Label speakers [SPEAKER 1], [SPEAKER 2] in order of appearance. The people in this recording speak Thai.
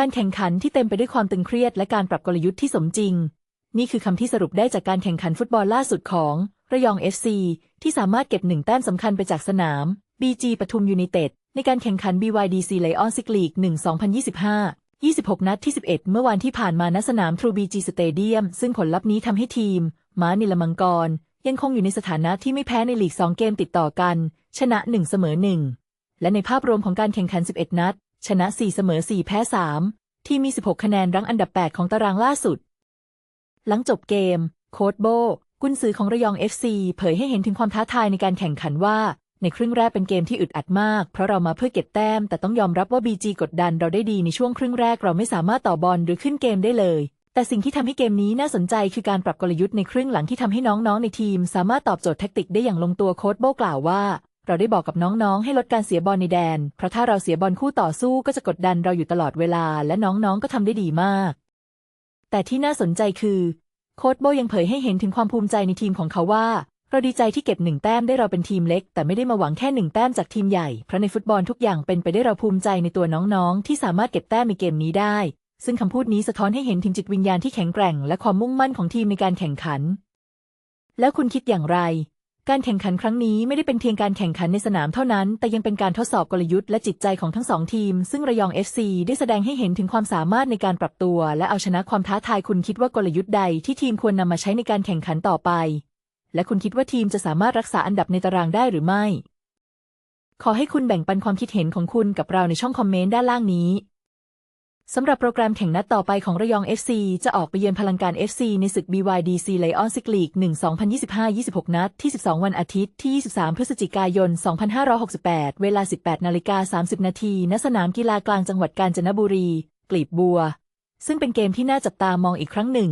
[SPEAKER 1] การแข่งขันที่เต็มไปด้วยความตึงเครียดและการปรับกลยุทธ์ที่สมจริง นี่คือคำที่สรุปได้จากการแข่งขันฟุตบอลล่าสุดของ ระยอง FC ที่สามารถเก็บหนึ่งแต้มสำคัญไปจากสนาม BG ปทุมยูไนเต็ดในการแข่งขัน BYDC Lions League 1 2025 26 นัดที่ 11 เมื่อวานที่ผ่านมาณสนาม True BG Stadium ซึ่งผลลัพธ์นี้ทำให้ทีม ม้านิลมังกร ยังคงอยู่ในสถานะที่ไม่แพ้ในลีก 2 เกมติดต่อกัน ชนะ 1 เสมอ 1 และในภาพรวมของการแข่งขัน 11 นัด ชนะ 4 เสมอ 4 แพ้ 3 ที่ มี 16 คะแนนรั้งอันดับ 8 ของตารางล่าสุด หลังจบเกม โค้ชโบ กุนซือของระยอง FC เผยให้เห็นถึงความท้าทายในการแข่งขันว่า ในครึ่งแรกเป็นเกมที่อึดอัดมาก เพราะเรามาเพื่อเก็บแต้ม แต่ต้องยอมรับว่า BG กดดันเราได้ดีในช่วงครึ่งแรกเราไม่สามารถต่อบอลหรือขึ้นเกมได้เลยแต่สิ่งที่ทำให้เกมนี้น่าสนใจคือการปรับกลยุทธ์ในครึ่งหลังที่ทำให้น้องๆ ในทีม สามารถตอบโจทย์แทคติกได้อย่างลงตัวโค้ชโบกล่าวว่า เราได้บอกกับน้องๆ ให้ลดการเสียบอลในแดน เพราะถ้าเราเสียบอลคู่ต่อสู้ก็จะกดดันเราอยู่ตลอดเวลา และน้องๆ ก็ทำได้ดีมาก แต่ที่น่าสนใจคือ โค้ชโบยังเผยให้เห็นถึงความภูมิใจในทีมของเขาว่า เราดีใจที่เก็บหนึ่งแต้มได้เราเป็นทีมเล็ก แต่ไม่ได้มาหวังแค่หนึ่งแต้มจากทีมใหญ่ เพราะในฟุตบอลทุกอย่างเป็นไปได้เราภูมิใจในตัวน้องๆ ที่สามารถเก็บแต้มในเกมนี้ได้ ซึ่งคำพูดนี้สะท้อนให้เห็นถึงจิตวิญญาณที่แข็งแกร่ง และความมุ่งมั่นของทีมในการแข่งขัน แล้วคุณคิดอย่างไร การแข่งขันครั้งนี้ไม่ได้เป็นเพียงการแข่งขันในสนามเท่านั้น แต่ยังเป็นการทดสอบกลยุทธ์และจิตใจของทั้งสองทีม ซึ่งระยอง FC ได้แสดงให้เห็นถึงความสามารถในการปรับตัว และเอาชนะความท้าทายคุณคิดว่ากลยุทธ์ใดที่ทีมควรนำมาใช้ในการแข่งขันต่อไป และคุณคิดว่าทีมจะสามารถรักษาอันดับในตารางได้หรือไม่ ขอให้คุณแบ่งปันความคิดเห็นของคุณกับเราในช่องคอมเมนต์ด้านล่างนี้ สำหรับโปรแกรมแข่งนัดต่อไปของระยอง FC จะออกไปเยือนพลังการ FC ในศึก BYDC Lions League 1 2025 26 นัด ที่ 12 วันอาทิตย์ ที่ 23 พฤศจิกายน 2568 เวลา 18 นาฬิกา 30 นาที ณ สนามกีฬากลางจังหวัดกาญจนบุรี กลีบบัว ซึ่งเป็นเกมที่น่าจับตามองอีกครั้งหนึ่ง